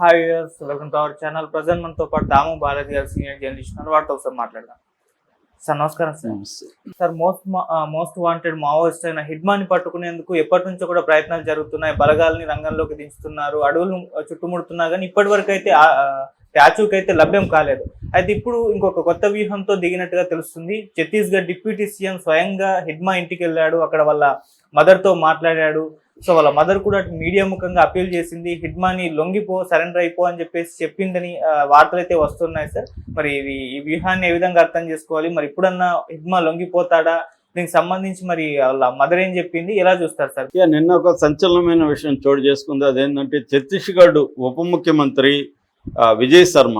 Hi welcome to our channel present మనతో పాటు దాము బాలాజీ గారు సీనియర్ జర్నలిస్ట్ ఉన్నారు. వాటితో ఒకసారి మాట్లాడదాం. సార్ నమస్కారం sir sir most most wanted Maoist అయిన హిడ్మాని పట్టుకునేందుకు ఎప్పటి నుంచో కూడా ప్రయత్నాలు జరుగుతున్నాయి. బలగాల్ని రంగంలోకి దించుతున్నారు. అడవులను చుట్టుముడుతున్నా కానీ ఇప్పటి వరకు అయితే స్టాచ్యూకి అయితే లభ్యం కాలేదు. అయితే ఇప్పుడు ఇంకొక కొత్త వ్యూహంతో దిగినట్టుగా తెలుస్తుంది. ఛత్తీస్గఢ్ డిప్యూటీ సీఎం స్వయంగా హిడ్మా ఇంటికి వెళ్ళాడు. అక్కడ వాళ్ళ మదర్తో మాట్లాడాడు. సో వాళ్ళ మదర్ కూడా మీడియా ముఖంగా అప్పీల్ చేసింది హిడ్మాని లొంగిపో సరెండర్ అయిపో అని చెప్పేసి చెప్పిందని వార్తలు అయితే వస్తున్నాయి సార్. మరి ఇది ఈ వ్యూహాన్ని ఏ విధంగా అర్థం చేసుకోవాలి? మరి ఇప్పుడన్నా హిడ్మా లొంగిపోతాడా? దీనికి సంబంధించి మరి వాళ్ళ మదర్ ఏం చెప్పింది? ఎలా చూస్తారు సార్? నిన్న ఒక సంచలనమైన విషయం చోటు చేసుకుంది. అదేంటంటే ఛత్తీస్గఢ్ ఉప ముఖ్యమంత్రి విజయ్ శర్మ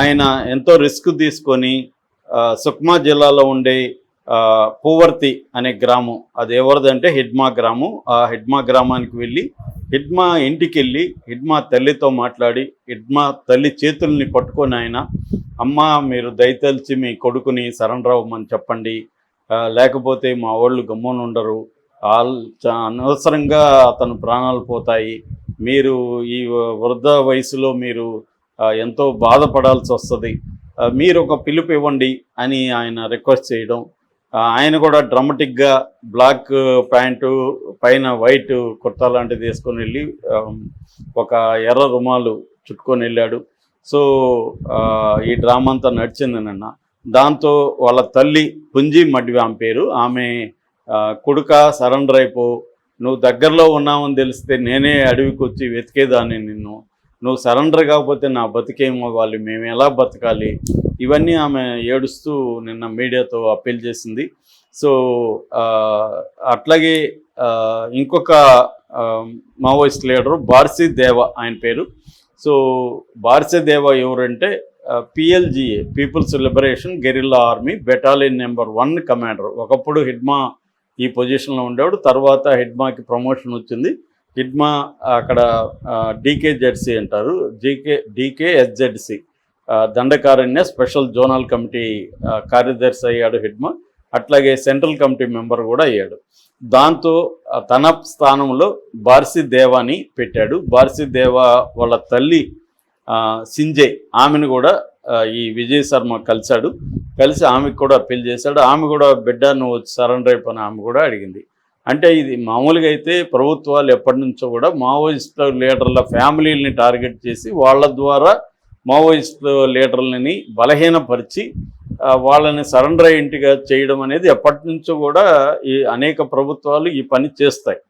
ఆయన ఎంతో రిస్క్ తీసుకొని సుక్మా జిల్లాలో ఉండే పూవర్తి అనే గ్రామం. అది ఎవరిదంటే హిడ్మా గ్రామం. ఆ హిడ్మా గ్రామానికి వెళ్ళి హిడ్మా ఇంటికి వెళ్ళి హిడ్మా తల్లితో మాట్లాడి హిడ్మా తల్లి చేతుల్ని పట్టుకొని ఆయన అమ్మ మీరు దయతలిచి మీ కొడుకుని సరెండర్ అవ్వమని చెప్పండి లేకపోతే మా వాళ్ళు గమ్మున ఉండరు. ఆల్ అనవసరంగా అతను ప్రాణాలు పోతాయి. మీరు ఈ వృద్ధ వయసులో మీరు ఎంతో బాధపడాల్సి వస్తుంది మీరు ఒక పిలుపు ఇవ్వండి అని ఆయన రిక్వెస్ట్ చేయడం. ఆయన కూడా డ్రమటిక్గా బ్లాక్ ప్యాంటు పైన వైట్ కుర్తా లాంటిది వేసుకొని వెళ్ళి ఒక ఎర్ర రుమాలు చుట్టుకొని వెళ్ళాడు. సో ఈ డ్రామా అంతా నడిచింది నిన్న. దాంతో వాళ్ళ తల్లి పుంజి మడ్వి ఆమె పేరు. ఆమె ఆ, కొడుక సరెండర్ అయిపో నువ్వు దగ్గరలో ఉన్నావని తెలిస్తే నేనే అడవికి వచ్చి వెతికేదాన్ని నిన్ను. నువ్వు సరెండర్ కాకపోతే నా బతికేమవ్వాలి మేము ఎలా బతకాలి? ఇవన్నీ ఆమె ఏడుస్తూ నిన్న మీడియాతో అప్పీల్ చేసింది. సో అట్లాగే ఇంకొక మావోయిస్ట్ లీడరు బార్సీ దేవ ఆయన పేరు. సో బార్సీ దేవ ఎవరంటే PLGA people's liberation guerrilla army battalion number one commander. ఒకప్పుడు హిడ్మా ఈ పొజిషన్లో ఉండేవాడు తర్వాత హిడ్మాకి ప్రమోషన్ వచ్చింది. హిడ్మా అక్కడ డీకే జెడ్సీ అంటారు. GK DK SZC. Dandakaranya special zonal committee కార్యదర్శి అయ్యాడు హిడ్మా అట్లాగే సెంట్రల్ కమిటీ మెంబర్ కూడా అయ్యాడు. దాంతో తన స్థానంలో బార్సి దేవాని పెట్టాడు. బార్సి దేవా వాళ్ళ తల్లి సింజయ్ సింజే ఆమెను కూడా ఈ విజయ్ శర్మ కలిశాడు. కలిసి ఆమెకు కూడా అప్పీల్ చేశాడు. ఆమె కూడా బిడ్డ నువ్వు సరెండర్ అయిపోయిన ఆమె కూడా అడిగింది. అంటే ఇది మామూలుగా అయితే ప్రభుత్వాలు ఎప్పటి నుంచో కూడా మావోయిస్ట్ లీడర్ల ఫ్యామిలీలని టార్గెట్ చేసి వాళ్ళ ద్వారా మావోయిస్ట్ లీడర్లని బలహీనపరిచి వాళ్ళని సరెండర్ ఇంటిగా చేయడం అనేది ఎప్పటి నుంచో కూడా ఈ అనేక ప్రభుత్వాలు ఈ పని చేస్తాయి.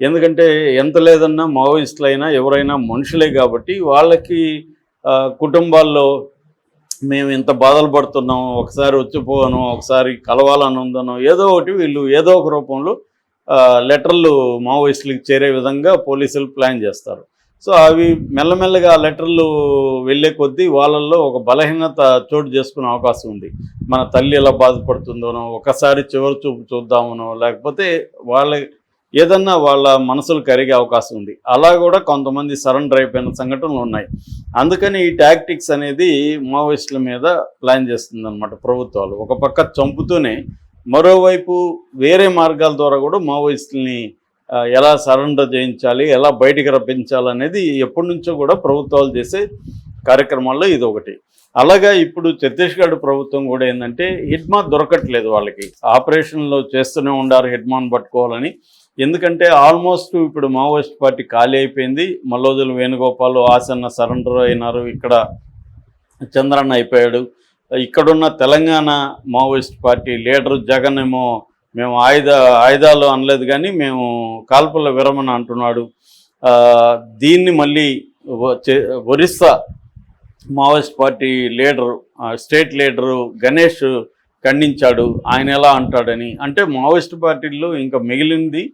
ఎందుకంటే ఎంత లేదన్నా మావోయిస్టులు అయినా ఎవరైనా మనుషులే కాబట్టి వాళ్ళకి కుటుంబాల్లో మేము ఇంత బాధలు పడుతున్నాం ఒకసారి వచ్చిపోవను ఒకసారి కలవాలని ఉందనో ఏదో ఒకటి వీళ్ళు ఏదో ఒక రూపంలో లెటర్లు మావోయిస్టులకు చేరే విధంగా పోలీసులు ప్లాన్ చేస్తారు. సో అవి మెల్లమెల్లగా లెటర్లు వెళ్ళే కొద్దీ వాళ్ళల్లో ఒక బలహీనత చోటు చేసుకునే అవకాశం ఉంది. మన తల్లి ఎలా బాధపడుతుందోనో ఒకసారి చివరి చూపు చూద్దామనో లేకపోతే వాళ్ళ ఏదన్నా వాళ్ళ మనసులు కరిగే అవకాశం ఉంది. అలా కూడా కొంతమంది సరెండర్ అయిపోయిన సంఘటనలు ఉన్నాయి. అందుకని ఈ టాక్టిక్స్ అనేది మావోయిస్టుల మీద ప్లాన్ చేస్తుంది ప్రభుత్వాలు. ఒక పక్క చంపుతూనే మరోవైపు వేరే మార్గాల ద్వారా కూడా మావోయిస్టుల్ని ఎలా సరెండర్ చేయించాలి ఎలా బయటికి రప్పించాలనేది ఎప్పటి నుంచో కూడా ప్రభుత్వాలు చేసే కార్యక్రమాల్లో ఇది ఒకటి. అలాగా ఇప్పుడు ఛత్తీస్గఢ్ ప్రభుత్వం కూడా ఏంటంటే హిడ్మా దొరకట్లేదు వాళ్ళకి. ఆపరేషన్లో చేస్తూనే ఉండారు హిడ్మాన్ పట్టుకోవాలని. ఎందుకంటే ఆల్మోస్ట్ ఇప్పుడు మావోయిస్ట్ పార్టీ ఖాళీ అయిపోయింది. మల్లోజులు వేణుగోపాల్ ఆసన్న సరెండర్ అయినారు. ఇక్కడ చంద్రన్న అయిపోయాడు. ఇక్కడున్న Telangana Maoist party leader Jagan ఏమో మేము ఆయుధ ఆయుధాలు అనలేదు కానీ మేము కాల్పుల విరమణ అంటున్నాడు. దీన్ని మళ్ళీ Orissa Maoist party leader state leader Ganesh ఖండించాడు. ఆయన ఎలా అంటాడని. అంటే మావోయిస్ట్ పార్టీల్లో ఇంకా మిగిలింది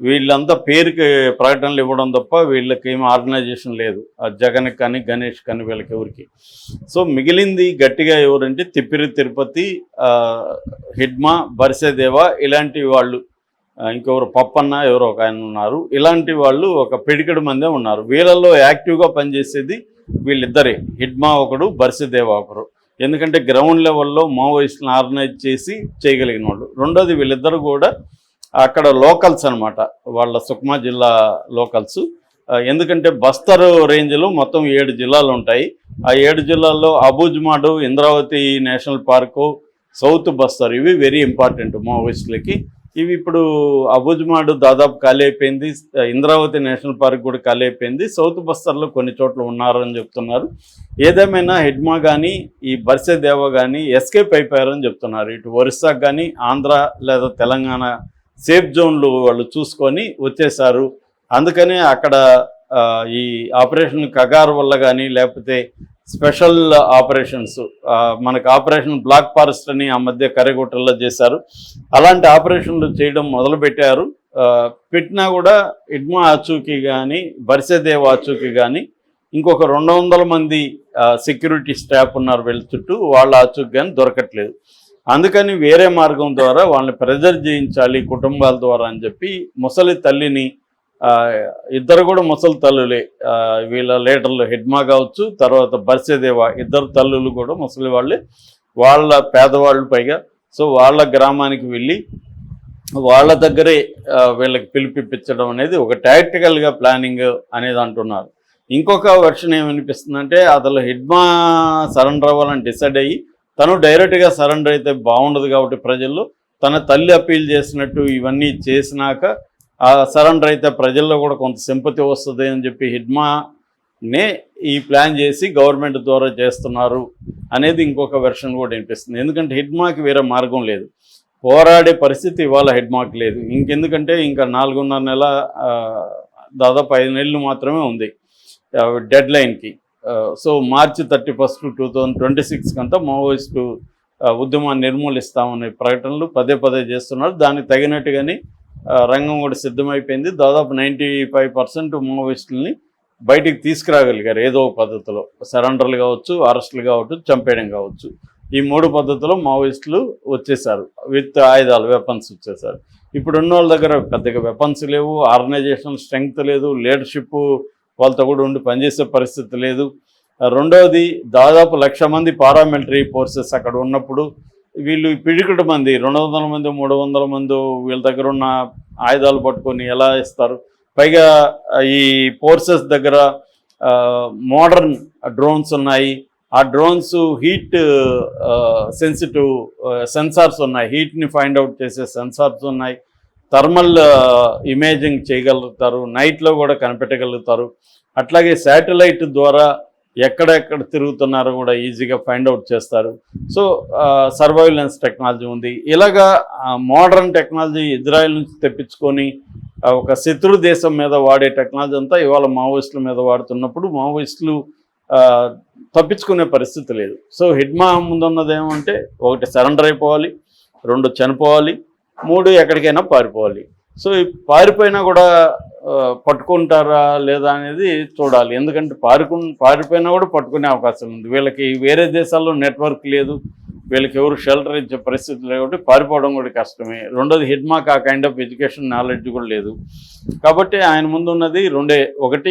వీళ్ళంతా పేరుకి ప్రకటనలు ఇవ్వడం తప్ప వీళ్ళకి ఏమి ఆర్గనైజేషన్ లేదు. ఆ జగన్ కానీ గణేష్ కానీ వీళ్ళకి ఎవరికి. సో మిగిలింది గట్టిగా ఎవరంటే తిప్పిరి తిరుపతి హిడ్మా బరిసేదేవ ఇలాంటి వాళ్ళు. ఇంకెవరు పప్పన్న ఎవరో ఒక ఆయన ఉన్నారు. ఇలాంటి వాళ్ళు ఒక పిడికెడు మందే ఉన్నారు. వీళ్ళల్లో యాక్టివ్గా పనిచేసేది వీళ్ళిద్దరే. హిడ్మా ఒకడు బరిసేదేవ ఒకరు. ఎందుకంటే గ్రౌండ్ లెవెల్లో మావోయిస్టులను ఆర్గనైజ్ చేసి చేయగలిగిన వాళ్ళు. రెండోది వీళ్ళిద్దరు కూడా అక్కడ లోకల్స్ అనమాట వాళ్ళ సుక్మా జిల్లా లోకల్స్ ఎందుకంటే బస్తర్ రేంజ్లో మొత్తం ఏడు జిల్లాలు ఉంటాయి. ఆ ఏడు జిల్లాల్లో Abujhmad Indravati national park south Bastar ఇవి వెరీ ఇంపార్టెంట్ మావోయిస్టులకి. ఇవి ఇప్పుడు అబుజ్మాడు దాదాపు ఖాళీ అయిపోయింది. ఇంద్రావతి నేషనల్ పార్క్ కూడా ఖాళీ అయిపోయింది. సౌత్ బస్తర్లో కొన్ని చోట్ల ఉన్నారని చెప్తున్నారు. ఏదేమైనా హెడ్మా కానీ ఈ బర్సే దేవ కానీ ఎస్కేప్ అయిపోయారని చెప్తున్నారు. ఇటు ఒరిస్సాకు కానీ ఆంధ్ర లేదా తెలంగాణ సేఫ్ జోన్లు వాళ్ళు చూసుకొని వచ్చేసారు అందుకనే అక్కడ ఈ ఆపరేషన్ కగార్ వల్ల కానీ లేకపోతే స్పెషల్ ఆపరేషన్స్ మనకు ఆపరేషన్ బ్లాక్ ఫారెస్ట్ అని ఆ మధ్య కరెగుట్టల్లో చేశారు. అలాంటి ఆపరేషన్లు చేయడం మొదలుపెట్టారు. పెట్టినా కూడా ఇడ్మా ఆచూకీ కానీ బరిసెదేవ్ ఆచూకీ కానీ ఇంకొక రెండు వందల మంది సెక్యూరిటీ స్టాఫ్ ఉన్నారు వెళ్ళి చుట్టూ వాళ్ళ ఆచూకీ కానీ దొరకట్లేదు. అందుకని వేరే మార్గం ద్వారా వాళ్ళని ప్రెజర్ చేయించాలి కుటుంబాల ద్వారా అని చెప్పి ముసలి తల్లిని ఇద్దరు కూడా ముసలి తల్లులే. వీళ్ళ లీడర్లు హెడ్మా కావచ్చు తర్వాత బర్సేదేవ ఇద్దరు తల్లులు కూడా ముసలి వాళ్ళే. వాళ్ళ పేదవాళ్ళు పైగా. సో వాళ్ళ గ్రామానికి వెళ్ళి వాళ్ళ దగ్గరే వీళ్ళకి పిలిపిప్పించడం అనేది ఒక టాక్టికల్గా ప్లానింగ్ అనేది అంటున్నారు. ఇంకొక వర్షన్ ఏమనిపిస్తుందంటే అసలు హిడ్మా సరెండర్ అవ్వాలని డిసైడ్ అయ్యి తను డైరెక్ట్గా సరెండర్ అయితే బాగుండదు కాబట్టి ప్రజల్లో తన తల్లి అప్పీల్ చేసినట్టు ఇవన్నీ చేసినాక ఆ సరెండర్ అయితే ప్రజల్లో కూడా కొంత సింపతి వస్తుంది అని చెప్పి హిడ్మానే ఈ ప్లాన్ చేసి గవర్నమెంట్ ద్వారా చేస్తున్నారు అనేది ఇంకొక వెర్షన్ కూడా వినిపిస్తుంది. ఎందుకంటే హిడ్మాకి వేరే మార్గం లేదు. పోరాడే పరిస్థితి ఇవాళ హెడ్మార్క్ లేదు. ఇంకెందుకంటే ఇంకా నాలుగున్నర నెల దాదాపు ఐదు నెలలు మాత్రమే ఉంది. డెడ్ లైన్కి so March thirty first two thousand twenty సిక్స్కి అంతా మావోయిస్టు ఉద్యమాన్ని నిర్మూలిస్తామనే ప్రకటనలు పదే పదే చేస్తున్నారు. దానికి తగినట్టుగానే రంగం కూడా సిద్ధమైపోయింది. దాదాపు నైంటీ ఫైవ్ పర్సెంట్ మావోయిస్టులని బయటికి తీసుకురాగలిగారు ఏదో ఒక పద్ధతిలో. సరెండర్లు కావచ్చు అరెస్టులు కావచ్చు చంపేయడం కావచ్చు. ఈ మూడు పద్ధతిలో మావోయిస్టులు వచ్చేసారు. విత్ ఆయుధాలు వెపన్స్ వచ్చేసారు. ఇప్పుడు ఉన్న వాళ్ళ దగ్గర పెద్దగా వెపన్స్ లేవు ఆర్గనైజేషన్ స్ట్రెంగ్త్ లేదు లీడర్షిప్ వాళ్ళతో కూడా ఉండి పనిచేసే పరిస్థితి లేదు. రెండవది దాదాపు లక్ష మంది పారామిలిటరీ ఫోర్సెస్ అక్కడ ఉన్నప్పుడు వీళ్ళు పిడికటి మంది రెండు వందల మంది మూడు వందల మంది వీళ్ళ దగ్గర ఉన్న ఆయుధాలు పట్టుకొని ఎలా ఇస్తారు? పైగా ఈ ఫోర్సెస్ దగ్గర మోడర్న్ డ్రోన్స్ ఉన్నాయి. ఆ డ్రోన్స్ హీట్ సెన్సిటివ్ సెన్సార్స్ ఉన్నాయి. హీట్ని ఫైండ్ అవుట్ చేసే సెన్సార్స్ ఉన్నాయి. థర్మల్ ఇమేజింగ్ చేయగలుగుతారు నైట్లో కూడా కనిపెట్టగలుగుతారు. అట్లాగే శాటిలైట్ ద్వారా ఎక్కడెక్కడ తిరుగుతున్నారో కూడా ఈజీగా ఫైండ్ అవుట్ చేస్తారు. సో సర్వైలెన్స్ టెక్నాలజీ ఉంది. ఇలాగా మోడర్న్ టెక్నాలజీ ఇజ్రాయెల్ నుంచి తెప్పించుకొని ఒక శత్రు దేశం మీద వాడే టెక్నాలజీ అంతా ఇవాళ మావోయిస్టుల మీద వాడుతున్నప్పుడు మావోయిస్టులు తప్పించుకునే పరిస్థితి లేదు. సో హిడ్మా ముందున్నది ఏమంటే ఒకటి సరెండర్ అయిపోవాలి రెండు చనిపోవాలి మూడు ఎక్కడికైనా పారిపోవాలి. సో ఈ పారిపోయినా కూడా పట్టుకుంటారా లేదా అనేది చూడాలి. ఎందుకంటే పారుకు పారిపోయినా కూడా పట్టుకునే అవకాశం ఉంది. వీళ్ళకి వేరే దేశాల్లో నెట్వర్క్ లేదు. వీళ్ళకి ఎవరు షెల్టర్ ఇచ్చే పరిస్థితి లేదు కాబట్టి పారిపోవడం కూడా కష్టమే. రెండోది హిడ్మాక్ ఆ కైండ్ ఆఫ్ ఎడ్యుకేషన్ నాలెడ్జ్ కూడా లేదు. కాబట్టి ఆయన ముందు ఉన్నది రెండే. ఒకటి